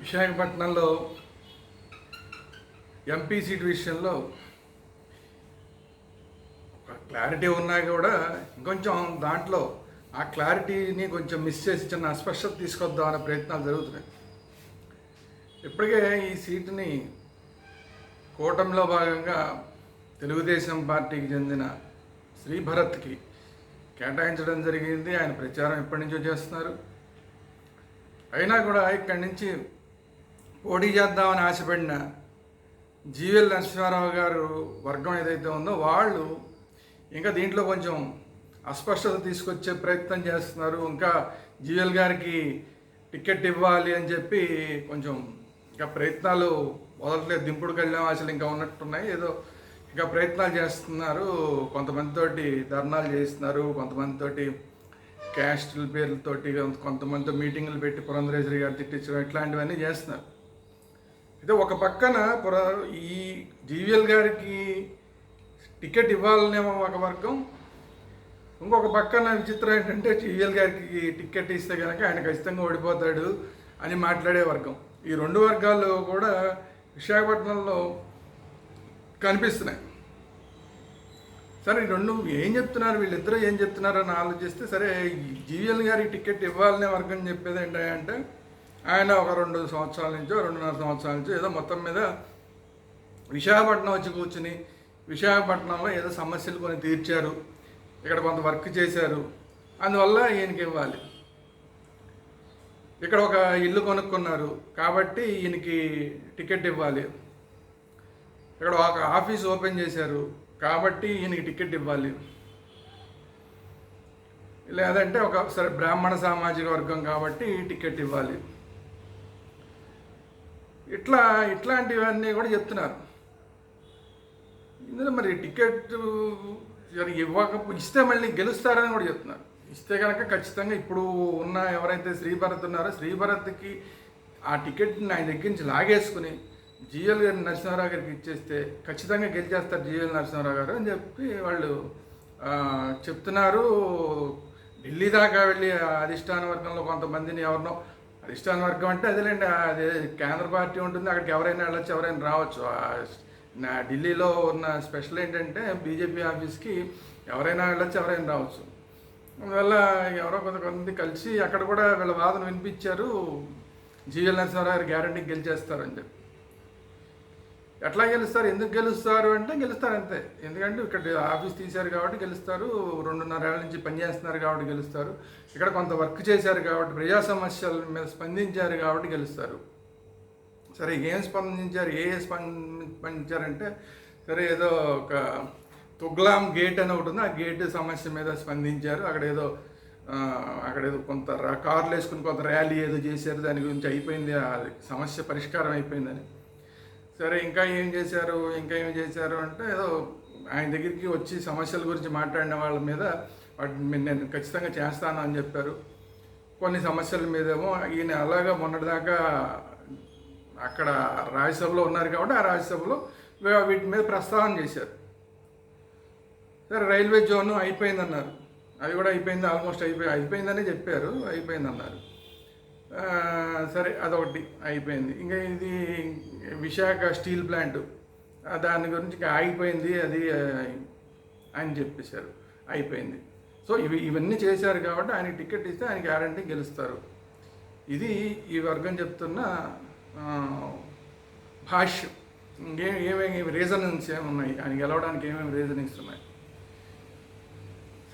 విశాఖపట్నంలో MP seat విషయంలో clarity ఉన్నా కూడా ఇంకొంచెం దాంట్లో ఆ క్లారిటీని కొంచెం మిస్ చేసి చిన్న అస్పష్టత తీసుకొద్దాం అనే ప్రయత్నాలు జరుగుతున్నాయి. ఇప్పటికే ఈ సీటుని కూటమిలో భాగంగా తెలుగుదేశం పార్టీకి చెందిన శ్రీ భరత్కి కేటాయించడం జరిగింది. ఆయన ప్రచారం ఎప్పటి నుంచో చేస్తున్నారు. అయినా కూడా ఇక్కడి నుంచి పోటీ చేద్దామని ఆశపడిన జీవెల్ నరసింహారావు గారు వర్గం ఏదైతే ఉందో వాళ్ళు ఇంకా దీంట్లో కొంచెం అస్పష్టత తీసుకొచ్చే ప్రయత్నం చేస్తున్నారు. ఇంకా జీవెల్ గారికి టికెట్ ఇవ్వాలి అని చెప్పి కొంచెం ఇంకా ప్రయత్నాలు మొదట్లేదు దింపుడు కళ్యాణ ఆశలు ఇంకా ఉన్నట్టున్నాయి. ఏదో ఇంకా ప్రయత్నాలు చేస్తున్నారు. కొంతమందితోటి ధర్నాలు చేస్తున్నారు. కొంతమందితోటి క్యాస్టుల పేర్లతోటి కొంతమందితో మీటింగులు పెట్టి పురంధరేశ్వరి గారు తిట్టించడం ఇట్లాంటివన్నీ చేస్తున్నారు. అయితే ఒక పక్కన పురా ఈ జీవిఎల్ గారికి టికెట్ ఇవ్వాలనేమో ఒక వర్గం. ఇంకొక పక్కన విచిత్రం ఏంటంటే జీవిఎల్ గారికి టికెట్ ఇస్తే కనుక ఆయన ఖచ్చితంగా ఓడిపోతాడు అని మాట్లాడే వర్గం. ఈ రెండు వర్గాలు కూడా విశాఖపట్నంలో కనిపిస్తున్నాయి. సరే ఈ రెండు ఏం చెప్తున్నారు? వీళ్ళిద్దరూ ఏం చెప్తున్నారు అని ఆలోచిస్తే సరే జీవిఎల్ గారికి టికెట్ ఇవ్వాలనే వర్గం చెప్పేది ఏంటంటే ఆయన ఒక రెండు సంవత్సరాల నుంచో రెండున్నర సంవత్సరాల నుంచో ఏదో మొత్తం మీద విశాఖపట్నం వచ్చి కూర్చుని విశాఖపట్నంలో ఏదో సమస్యలు కొన్ని తీర్చారు ఇక్కడ కొంత వర్క్ చేశారు. అందువల్ల ఈయనకి ఇవ్వాలి. ఇక్కడ ఒక ఇల్లు కొనుక్కున్నారు కాబట్టి ఈయనకి టికెట్ ఇవ్వాలి. ఇక్కడ ఒక ఆఫీస్ ఓపెన్ చేశారు కాబట్టి ఈయనకి టికెట్ ఇవ్వాలి. లేదంటే ఒక సరే బ్రాహ్మణ సామాజిక వర్గం కాబట్టి టికెట్ ఇవ్వాలి. ఇట్లా ఇట్లాంటివన్నీ కూడా చెప్తున్నారు. ఇందులో మరి టికెట్ ఇవ్వక ఇస్తే మళ్ళీ గెలుస్తారని కూడా చెప్తున్నారు. ఇస్తే కనుక ఖచ్చితంగా ఇప్పుడు ఉన్న ఎవరైతే శ్రీభరత్ ఉన్నారో శ్రీభరత్కి ఆ టికెట్ని ఆయన దగ్గర నుంచి లాగేసుకుని జిఎల్ గారి నరసింహారావు గారికి ఇచ్చేస్తే ఖచ్చితంగా గెలిచేస్తారు జిఎల్ నరసింహారావు గారు అని చెప్పి వాళ్ళు చెప్తున్నారు. ఢిల్లీ దాకా వెళ్ళి అధిష్టాన వర్గంలో కొంతమందిని ఎవరినో అధిష్టాన వర్గం అంటే అదేలేండి అదే కేంద్ర పార్టీ ఉంటుంది అక్కడికి ఎవరైనా వెళ్ళొచ్చు ఎవరైనా రావచ్చు. నా ఢిల్లీలో ఉన్న స్పెషల్ ఏంటంటే బీజేపీ ఆఫీస్కి ఎవరైనా వెళ్ళొచ్చు ఎవరైనా రావచ్చు. అందువల్ల ఎవరో కొంతమంది కలిసి అక్కడ కూడా వీళ్ళ వాదన వినిపించారు. జీవీఎల్ నరసింహారావు గారు గ్యారంటీ గెలిచేస్తారని చెప్పి. ఎట్లా గెలుస్తారు? ఎందుకు గెలుస్తారు అంటే గెలుస్తారు అంతే. ఎందుకంటే ఇక్కడ ఆఫీస్ తీశారు కాబట్టి గెలుస్తారు. రెండున్నరేళ్ళ నుంచి పనిచేస్తున్నారు కాబట్టి గెలుస్తారు. ఇక్కడ కొంత వర్క్ చేశారు కాబట్టి ప్రజా సమస్యల మీద స్పందించారు కాబట్టి గెలుస్తారు. సరే ఏం స్పందించారు? ఏ ఏ స్పందించారంటే సరే ఏదో ఒక తుగ్లాం గేట్ అని ఒకటి ఉంది. ఆ గేట్ సమస్య మీద స్పందించారు. అక్కడ ఏదో అక్కడ ఏదో కొంత కార్లు వేసుకుని కొంత ర్యాలీ ఏదో చేశారు. దాని గురించి అయిపోయింది. అది సమస్య పరిష్కారం అయిపోయిందని. సరే ఇంకా ఏం చేశారు? ఇంకా ఏం చేశారు? అంటే ఏదో ఆయన దగ్గరికి వచ్చి సమస్యల గురించి మాట్లాడిన వాళ్ళ మీద వాటిని నేను ఖచ్చితంగా చేస్తాను అని చెప్పారు. కొన్ని సమస్యల మీదేమో ఈయన అలాగా మొన్నటిదాకా అక్కడ రాజ్యసభలో ఉన్నారు కాబట్టి ఆ రాజ్యసభలో వీటి మీద ప్రస్తావన చేశారు. సరే రైల్వే జోన్ అయిపోయిందన్నారు. అది కూడా అయిపోయింది ఆల్మోస్ట్ అయిపోయి అయిపోయిందనే చెప్పారు అయిపోయిందన్నారు. సరే అదొకటి అయిపోయింది. ఇంకా ఇది విశాఖ స్టీల్ ప్లాంట్ దాని గురించి ఆగిపోయింది అది అని చెప్పేశారు. అయిపోయింది. సో ఇవి ఇవన్నీ చేశారు కాబట్టి ఆయనకి టికెట్ ఇస్తే ఆయన గ్యారంటీ గెలుస్తారు. ఇది ఈ వర్గం చెప్తున్న భాష్యం. ఇంకేం ఏమేమి రీజనింగ్స్ ఏమున్నాయి? ఆయన గెలవడానికి ఏమేమి రీజనింగ్స్ ఉన్నాయి?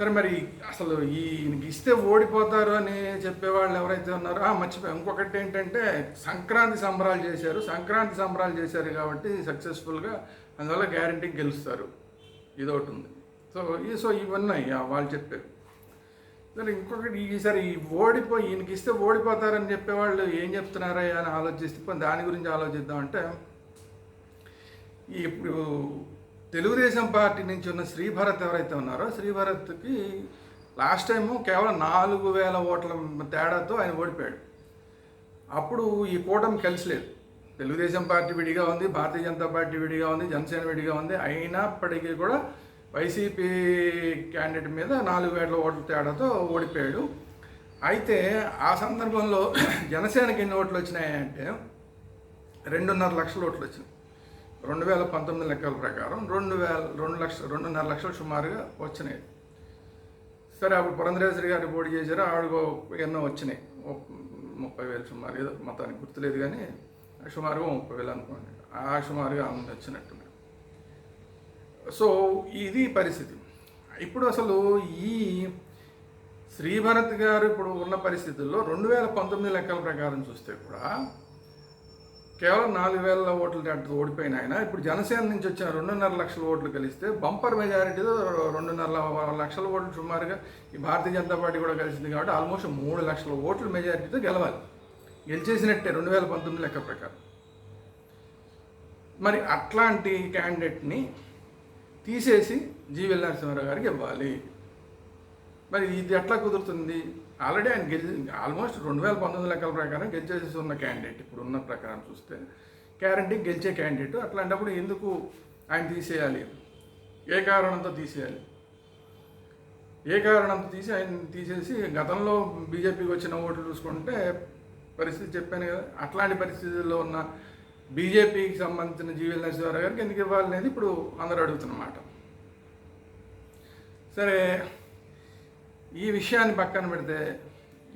సరే మరి అసలు ఈయనకి ఇస్తే ఓడిపోతారు అని చెప్పేవాళ్ళు ఎవరైతే ఉన్నారో ఆ, ఇంకొకటి ఏంటంటే సంక్రాంతి సంబరాలు చేశారు. సంక్రాంతి సంబరాలు చేశారు కాబట్టి సక్సెస్ఫుల్గా అందువల్ల గ్యారంటీ గెలుస్తారు. ఇదొకటి ఉంది. సో ఈ సో ఇవన్నీ వాళ్ళు చెప్పారు సరే ఇంకొకటి ఈసారి ఈ ఓడిపోయి ఈయనకి ఇస్తే ఓడిపోతారని చెప్పేవాళ్ళు ఏం చెప్తున్నారా అని ఆలోచిస్తే దాని గురించి ఆలోచిద్దామంటే ఇప్పుడు తెలుగుదేశం పార్టీ నుంచి ఉన్న శ్రీభరత్ ఎవరైతే ఉన్నారో శ్రీభరత్కి లాస్ట్ టైం కేవలం నాలుగు వేల ఓట్ల తేడాతో ఆయన ఓడిపోయాడు. అప్పుడు ఈ కూటమి కలిసిలేదు. తెలుగుదేశం పార్టీ విడిగా ఉంది భారతీయ జనతా పార్టీ విడిగా ఉంది జనసేన విడిగా ఉంది. అయినప్పటికీ కూడా వైసీపీ క్యాండిడేట్ మీద నాలుగు వేల ఓట్ల తేడాతో ఓడిపోయాడు. అయితే ఆ సందర్భంలో జనసేనకి ఎన్ని ఓట్లు వచ్చినాయంటే రెండున్నర లక్షల ఓట్లు వచ్చినాయి. రెండు వేల పంతొమ్మిది లెక్కల ప్రకారం రెండు వేల రెండు లక్షలు రెండున్నర లక్షలు సుమారుగా వచ్చినాయి. సరే అప్పుడు పురంధరేశ్వరి గారు పోటీ చేశారు ఆవిడకు ఎన్నో వచ్చినాయి. ముప్పై వేలు సుమారు ఏదో మొత్తానికి గుర్తులేదు కానీ సుమారుగా ముప్పై వేలు అనుకోండి. ఆ సుమారుగా ఆమె వచ్చినట్టుంది సో ఇది పరిస్థితి. ఇప్పుడు అసలు ఈ శ్రీభరత్ గారు ఇప్పుడు ఉన్న పరిస్థితుల్లో రెండు వేల పంతొమ్మిది లెక్కల ప్రకారం చూస్తే కూడా కేవలం నాలుగు వేల ఓట్ల దాంట్లో ఓడిపోయిన ఆయన. ఇప్పుడు జనసేన నుంచి వచ్చిన రెండున్నర లక్షల ఓట్లు కలిస్తే బంపర్ మెజారిటీతో రెండున్నర లక్షల ఓట్లు సుమారుగా ఈ భారతీయ జనతా పార్టీ కూడా కలిసింది కాబట్టి ఆల్మోస్ట్ మూడు లక్షల ఓట్ల మెజారిటీతో గెలవాలి. గెలిచేసినట్టే రెండు వేల పంతొమ్మిది లెక్క ప్రకారం. మరి అట్లాంటి క్యాండిడేట్ని తీసేసి జీవెల్ నరసింహారావు గారికి ఇవ్వాలి. మరి ఇది ఎట్లా కుదురుతుంది? ఆల్రెడీ ఆయన గెలి ఆల్మోస్ట్ రెండు వేల పంతొమ్మిది లెక్కల ప్రకారం గెలిచేసి ఉన్న క్యాండిడేట్. ఇప్పుడు ఉన్న ప్రకారం చూస్తే గ్యారంటీ గెలిచే క్యాండిడేట్. అట్లాంటప్పుడు ఎందుకు ఆయన తీసేయాలి? ఏ కారణంతో తీసేయాలి? ఏ కారణంతో తీసి ఆయన తీసేసి గతంలో బీజేపీకి వచ్చిన ఓట్లు చూసుకుంటే పరిస్థితి చెప్పాను కదా. అట్లాంటి పరిస్థితుల్లో ఉన్న బీజేపీకి సంబంధించిన జీవీఎల్ నరసింహారావు గారికి ఎందుకు ఇవ్వాలనేది ఇప్పుడు అందరూ అడుగుతున్నమాట సరే ఈ విషయాన్ని పక్కన పెడితే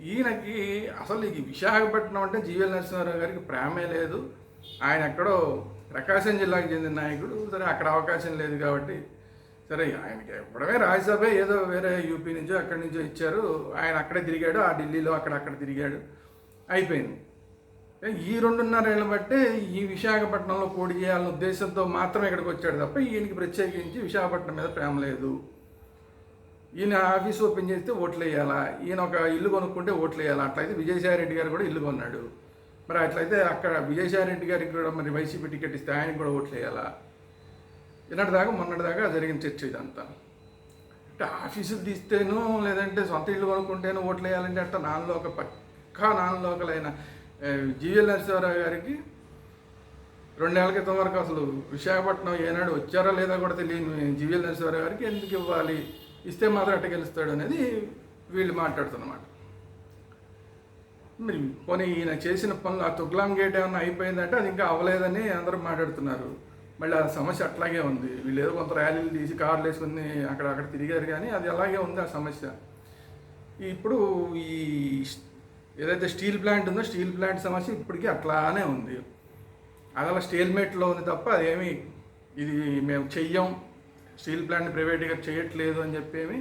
ఈయనకి అసలు ఈ విశాఖపట్నం అంటే జీవీఎల్ నరసింహారావు గారికి ప్రేమే లేదు. ఆయన ఎక్కడో ప్రకాశం జిల్లాకు చెందిన నాయకుడు. సరే అక్కడ అవకాశం లేదు కాబట్టి సరే ఆయనకి ఇవ్వడమే రాజ్యసభ. ఏదో వేరే యూపీ నుంచో అక్కడి నుంచో ఇచ్చారు. ఆయన అక్కడే తిరిగాడు ఆ ఢిల్లీలో అక్కడ అక్కడ తిరిగాడు. అయిపోయింది. ఈ రెండున్నర బట్టి బట్టే ఈ విశాఖపట్నంలో పోటీ చేయాలనే ఉద్దేశంతో మాత్రం ఇక్కడికి వచ్చాడు తప్ప ఈయనకి ప్రత్యేకించి విశాఖపట్నం మీద ప్రేమ లేదు. ఈయన ఆఫీస్ ఓపెన్ చేస్తే ఓట్లు వేయాలా? ఈయన ఒక ఇల్లు కొనుక్కుంటే ఓట్లు వేయాలా? అట్లయితే విజయసాయి రెడ్డి గారు కూడా ఇల్లు కొన్నాడు. మరి అట్లయితే అక్కడ విజయసాయి రెడ్డి గారికి కూడా మరి వైసీపీ టికెట్ ఇస్తే ఆయనకు కూడా ఓట్లు వేయాలా? దాకా మొన్నటి దాకా జరిగిన చర్చ ఇదంతా. అంటే ఆఫీసులు తీస్తేనో లేదంటే సొంత ఇల్లు కొనుక్కుంటేనో ఓట్లు వేయాలంటే అట్ట నాన్ ఒక పక్కా నాన్ లోకలైన జీవీఎల్ నరసింహారావు గారికి రెండేళ్ళ క్రితం వరకు అసలు విశాఖపట్నం ఏనాడు వచ్చారా లేదా కూడా తెలియని జీవీఎల్ నరసింహారావు గారికి ఎందుకు ఇవ్వాలి? ఇస్తే మాత్రం అట్ట గెలుస్తాడు అనేది వీళ్ళు మాట్లాడుతున్నమాట. మరి పోనీ ఈయన చేసిన పనులు ఆ తుగ్లాం గేట్ ఏమన్నా అయిపోయిందంటే అది ఇంకా అవ్వలేదని అందరూ మాట్లాడుతున్నారు. మళ్ళీ ఆ సమస్య అట్లాగే ఉంది. వీళ్ళు ఏదో కొంత ర్యాలీలు తీసి కార్లు వేసుకుని అక్కడ అక్కడ తిరిగారు కానీ అది అలాగే ఉంది ఆ సమస్య. ఇప్పుడు ఈ ఏదైతే స్టీల్ ప్లాంట్ ఉందో స్టీల్ ప్లాంట్ సమస్య ఇప్పటికీ అట్లానే ఉంది. అది అలా స్టేల్మేట్లో ఉంది తప్ప అదేమి ఇది మేము చెయ్యం. స్టీల్ ప్లాంట్ ప్రైవేట్గా చేయట్లేదు అని చెప్పేమి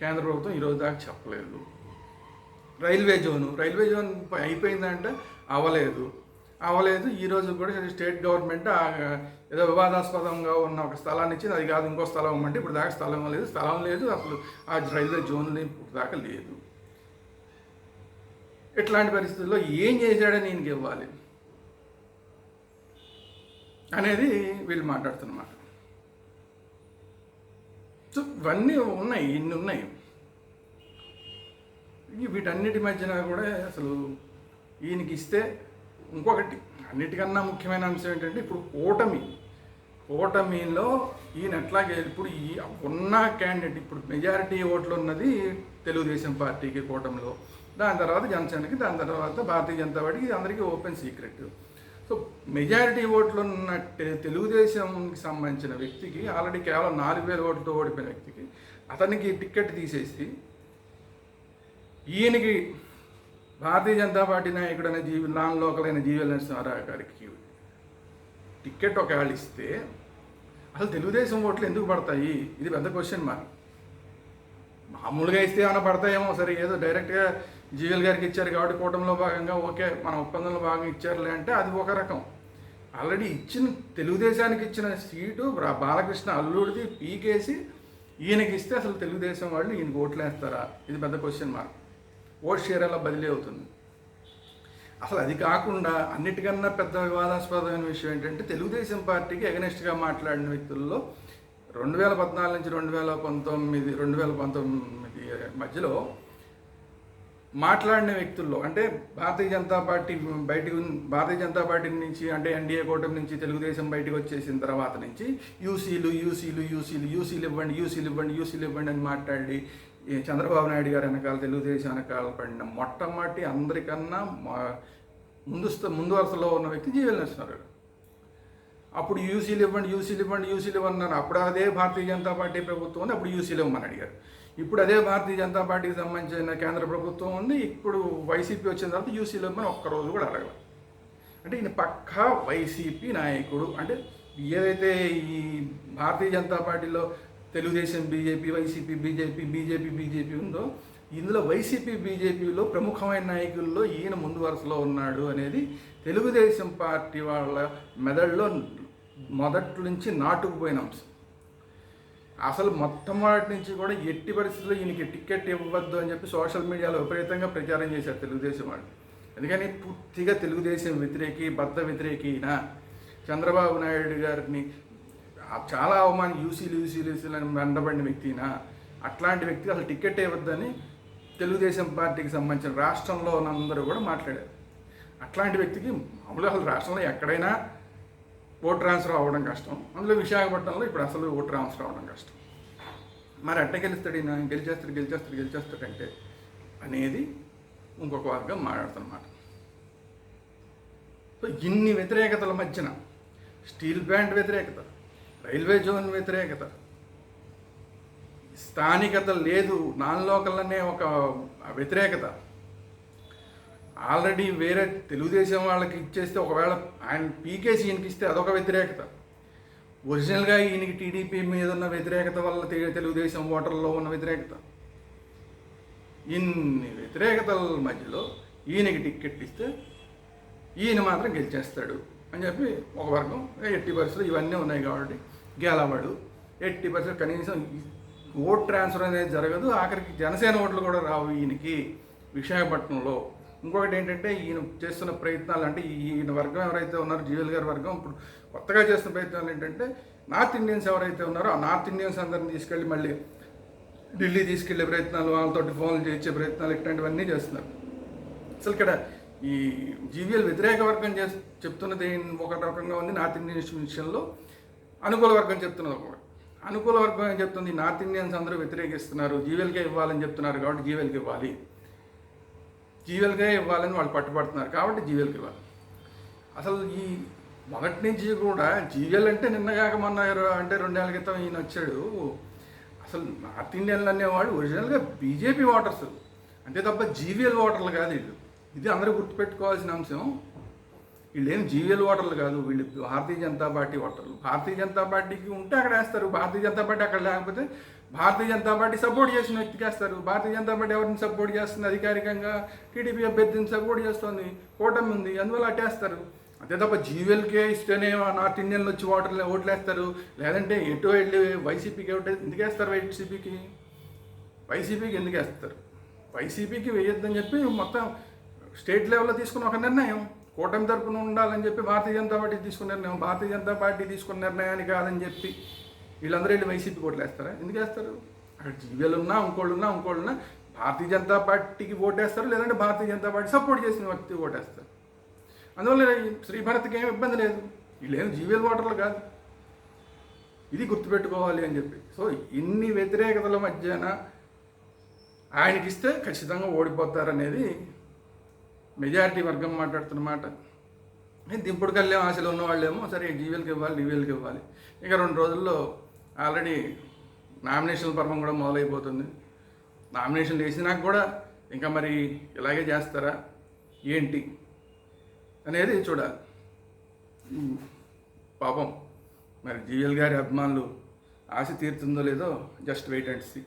కేంద్ర ప్రభుత్వం ఈరోజు దాకా చెప్పలేదు. రైల్వే జోను రైల్వే జోన్ అయిపోయిందంటే అవ్వలేదు అవ్వలేదు ఈరోజు కూడా స్టేట్ గవర్నమెంట్ ఏదో వివాదాస్పదంగా ఉన్న ఒక స్థలాన్ని ఇచ్చింది అది కాదు ఇంకో స్థలం ఇవ్వమంటే ఇప్పుడు దాకా స్థలం లేదు. స్థలం లేదు అసలు ఆ రైల్వే జోన్ ఇప్పుడు దాకా లేదు. ఇట్లాంటి పరిస్థితుల్లో ఏం చేశాడని నేను ఇవ్వాలి. అనేది వీళ్ళు మాట్లాడుతున్నమాట. సో ఇవన్నీ ఉన్నాయి ఇన్ని ఉన్నాయి. వీటన్నిటి మధ్యన కూడా అసలు ఈయనకి ఇస్తే ఇంకొకటి అన్నిటికన్నా ముఖ్యమైన అంశం ఏంటంటే ఇప్పుడు ఓటమి. ఓటమిలో ఈయన ఎట్లాగే ఇప్పుడు ఈ ఉన్న క్యాండిడేట్ ఇప్పుడు మెజారిటీ ఓట్లు ఉన్నది తెలుగుదేశం పార్టీకి కూటమిలో. దాని తర్వాత జనసేనకి దాని తర్వాత భారతీయ జనతా పార్టీకి అందరికీ ఓపెన్ సీక్రెట్ సో మెజారిటీ ఓట్లు ఉన్న తెలుగుదేశంకి సంబంధించిన వ్యక్తికి ఆల్రెడీ కేవలం నాలుగు వేల ఓట్లతో ఓడిపోయిన వ్యక్తికి అతనికి టికెట్ తీసేసి ఈయనకి భారతీయ జనతా పార్టీ నాయకుడైన జీవి నాన్ లోకలైన జీవీఎల్ నరసింహారావు గారికి టికెట్ ఒకవేళ ఇస్తే అసలు తెలుగుదేశం ఓట్లు ఎందుకు పడతాయి? ఇది పెద్ద క్వశ్చన్ మరి మామూలుగా ఇస్తే ఏమైనా పడతాయేమో సరే ఏదో డైరెక్ట్గా జీవీఎల్ గారికి ఇచ్చారు కాబట్టి కూటమిలో భాగంగా ఓకే మన ఒప్పందంలో భాగంగా ఇచ్చారులే అంటే అది ఒక రకం. ఆల్రెడీ ఇచ్చిన తెలుగుదేశానికి ఇచ్చిన సీటు బాలకృష్ణ అల్లుడిది పీకేసి ఈయనకి ఇస్తే అసలు తెలుగుదేశం వాళ్ళు ఈయనకి ఓట్లు వేస్తారా ఇది పెద్ద క్వశ్చన్ మార్క్ ఓట్ షేర్ అలా బదిలీ అవుతుంది. అసలు అది కాకుండా అన్నిటికన్నా పెద్ద వివాదాస్పదమైన విషయం ఏంటంటే తెలుగుదేశం పార్టీకి ఎగనెస్ట్గా మాట్లాడిన వ్యక్తుల్లో రెండు వేల పద్నాలుగు నుంచి రెండు వేల పంతొమ్మిది రెండు వేల పంతొమ్మిది మధ్యలో మాట్లాడిన వ్యక్తుల్లో అంటే భారతీయ జనతా పార్టీ బయటకు భారతీయ జనతా పార్టీ నుంచి అంటే ఎన్డీఏ కూటమి నుంచి తెలుగుదేశం బయటికి వచ్చేసిన తర్వాత నుంచి యూసీలు యూసీలు యూసీలు యూసీలు ఇవ్వండి యూసీలు ఇవ్వండి యూసీలు ఇవ్వండి అని మాట్లాడి చంద్రబాబు నాయుడు గారు వెనకాల తెలుగుదేశం వెనకాల పడిన మొట్టమొదటి అందరికన్నా ముందుస్త ముందు వరుసలో ఉన్న వ్యక్తి జీవన నరసింహారావు అప్పుడు యూసీలు ఇవ్వండి యూసీలు ఇవ్వండి యూసీలు ఇవ్వండి అన్నారు. అప్పుడు అదే భారతీయ జనతా పార్టీ ప్రభుత్వం ఉంది అప్పుడు యూసీలు ఇవ్వమని అడిగారు. ఇప్పుడు అదే భారతీయ జనతా పార్టీకి సంబంధించిన కేంద్ర ప్రభుత్వం ఉంది. ఇప్పుడు వైసీపీ వచ్చిన తర్వాత యూసీలో మనం ఒక్కరోజు కూడా అడగలం. అంటే ఈయన పక్కా వైసీపీ నాయకుడు. అంటే ఏదైతే ఈ భారతీయ జనతా పార్టీలో Telugu Desam BJP YCP BJP BJP BJP ఉందో ఇందులో వైసీపీ బీజేపీలో ప్రముఖమైన నాయకుల్లో ఈయన ముందు వరుసలో ఉన్నాడు అనేది తెలుగుదేశం పార్టీ వాళ్ళ మెదడులో మొదటి నుంచి నాటుకుపోయిన అంశం. అసలు మొట్టమొదటి నుంచి కూడా ఎట్టి పరిస్థితుల్లో ఈయనకి టికెట్ ఇవ్వద్దు అని చెప్పి సోషల్ మీడియాలో విపరీతంగా ప్రచారం చేశారు తెలుగుదేశం వాళ్ళు. ఎందుకని పూర్తిగా తెలుగుదేశం వ్యతిరేకి బద్ద వ్యతిరేకి చంద్రబాబు నాయుడు గారిని చాలా అవమానం యూసీలు యూసీలు యూసీలు అని వెంటబడిన వ్యక్తిన అట్లాంటి వ్యక్తికి అసలు టికెట్ ఇవ్వద్దని తెలుగుదేశం పార్టీకి సంబంధించిన రాష్ట్రంలో ఉన్నందరూ కూడా మాట్లాడారు. అట్లాంటి వ్యక్తికి మామూలుగా అసలు రాష్ట్రంలో ఎక్కడైనా ఓట్ ట్రాన్స్ఫర్ అవ్వడం కష్టం. అందులో విశాఖపట్నంలో ఇప్పుడు అసలు ఓట్ ట్రాన్స్ఫర్ అవ్వడం కష్టం. మరి అట్ట గెలుస్తాడు ఈయన. గెలిచేస్తాడు గెలిచేస్తాడు గెలిచేస్తాడంటే అనేది ఇంకొక వర్గం మాట్లాడుతున్నమాట. సో ఇన్ని వ్యతిరేకతల మధ్యన స్టీల్ ప్లాంట్ వ్యతిరేకత రైల్వే జోన్ వ్యతిరేకత స్థానికత లేదు నాన్ లోకల్ అనే ఒక వ్యతిరేకత ఆల్రెడీ వేరే తెలుగుదేశం వాళ్ళకి ఇచ్చేస్తే ఒకవేళ ఆయన పీకేసి ఈయనకి ఇస్తే అదొక వ్యతిరేకత. ఒరిజినల్గా ఈయనకి టీడీపీ మీద ఉన్న వ్యతిరేకత వల్ల తె- తెలుగుదేశం ఓటర్లో ఉన్న వ్యతిరేకత. ఇన్ని వ్యతిరేకతల మధ్యలో ఈయనకి టిక్కెట్ ఇస్తే ఈయన మాత్రం గెలిచేస్తాడు అని చెప్పి ఒక వర్గం ఎట్టి పరిస్థితులు ఇవన్నీ ఉన్నాయి కాబట్టి గెలవాడు. ఎట్టి పరిస్థితులు కనీసం ఓట్ ట్రాన్స్ఫర్ అనేది జరగదు. ఆఖరికి జనసేన ఓట్లు కూడా రావు ఈయనకి విశాఖపట్నంలో. ఇంకొకటి ఏంటంటే ఈయన చేస్తున్న ప్రయత్నాలు అంటే ఈయన వర్గం ఎవరైతే ఉన్నారో జీవల్ గారి వర్గం ఇప్పుడు కొత్తగా చేస్తున్న ప్రయత్నాలు ఏంటంటే నార్త్ ఇండియన్స్ ఎవరైతే ఉన్నారో ఆ నార్త్ ఇండియన్స్ అందరిని తీసుకెళ్ళి మళ్ళీ ఢిల్లీ తీసుకెళ్ళే ప్రయత్నాలు వాళ్ళతోటి ఫోన్లు చేయించే ప్రయత్నాలు ఇట్లాంటివన్నీ చేస్తున్నారు. అసలు ఇక్కడ ఈ జీవీఎల్ వ్యతిరేక వర్గం చే చెప్తున్నది ఒక రకంగా ఉంది నార్త్ ఇండియన్ విషయంలో. అనుకూల వర్గం చెప్తున్నది ఒక అనుకూల వర్గం ఏం చెప్తుంది? నార్త్ ఇండియన్స్ అందరూ వ్యతిరేకిస్తున్నారు జీవీఎల్కే ఇవ్వాలని చెప్తున్నారు కాబట్టి జీవీఎల్కి ఇవ్వాలి. జీవీఎల్కే ఇవ్వాలని వాళ్ళు పట్టుబడుతున్నారు కాబట్టి జీవీఎల్కి ఇవ్వాలి. అసలు ఈ మొదటి నుంచి కూడా జీవీఎల్ అంటే నిన్నగాక మొన్న అంటే రెండేళ్ళ క్రితం ఈయన వచ్చాడు. అసలు నార్త్ ఇండియన్లు అనేవాడు ఒరిజినల్గా బీజేపీ ఓటర్స్. అంతే తప్ప జీవీఎల్ ఓటర్లు కాదు ఇది ఇది అందరూ గుర్తుపెట్టుకోవాల్సిన అంశం. వీళ్ళు ఏం జీవీఎల్ ఓటర్లు కాదు వీళ్ళు భారతీయ జనతా పార్టీ ఓటర్లు. భారతీయ జనతా పార్టీకి ఉంటే అక్కడ వేస్తారు. భారతీయ జనతా పార్టీ అక్కడ లేకపోతే భారతీయ జనతా పార్టీ సపోర్ట్ చేసిన వ్యక్తికి వేస్తారు. భారతీయ జనతా పార్టీ ఎవరిని సపోర్ట్ చేస్తుంది? అధికారికంగా టీడీపీ అభ్యర్థిని సపోర్ట్ చేస్తుంది. కూటమి ఉంది. అందువల్ల అట్టేస్తారు అంతే తప్ప జీవీఎల్కే ఇస్తేనే నార్త్ ఇండియన్లు వచ్చి ఓటర్లు ఓట్లేస్తారు లేదంటే ఎటు వెళ్ళి వైసీపీకి ఒకటి ఎందుకు వేస్తారు వైసీపీకి? వైసీపీకి ఎందుకు వేస్తారు? వైసీపీకి వేయొద్దని చెప్పి మొత్తం స్టేట్ లెవెల్లో తీసుకున్న ఒక నిర్ణయం. కూటమి తరపున ఉండాలని చెప్పి భారతీయ జనతా పార్టీ తీసుకున్న నిర్ణయం. భారతీయ జనతా పార్టీ తీసుకున్న నిర్ణయాన్ని కాదని చెప్పి వీళ్ళందరూ వెళ్ళి వైసీపీ ఓట్లు వేస్తారా? ఎందుకు వేస్తారు? అక్కడ జీవీఎల్ ఉన్నా ఇంకోళ్ళున్నా భారతీయ జనతా పార్టీకి ఓటేస్తారు లేదంటే భారతీయ జనతా పార్టీ సపోర్ట్ చేసిన వ్యక్తి ఓటేస్తారు. అందువల్ల ఈ శ్రీభరత్కి ఏం ఇబ్బంది లేదు. వీళ్ళేం జీవీఎల్ ఓటర్లు కాదు. ఇది గుర్తుపెట్టుకోవాలి అని చెప్పి. సో ఇన్ని వ్యతిరేకతల మధ్యన ఆయనకి ఇస్తే ఖచ్చితంగా ఓడిపోతారనేది మెజారిటీ వర్గం మాట్లాడుతున్న మాట. ఏ దింపుడు కళ్ళేం ఆశలు ఉన్నవాళ్ళేమో సరే జీవీఎల్కి ఇవ్వాలి డీవీఎల్కి ఇవ్వాలి. ఇక రెండు రోజుల్లో ఆల్రెడీ నామినేషన్ పర్వం కూడా మొదలైపోతుంది. నామినేషన్లు వేసినాక కూడా ఇంకా మరి ఇలాగే చేస్తారా? ఏంటి? అనేది చూడాలి. పాపం. మరి జీఎల్ గారి అభిమానులు ఆశ తీరుతుందో లేదో జస్ట్ వెయిట్ అండ్ సీ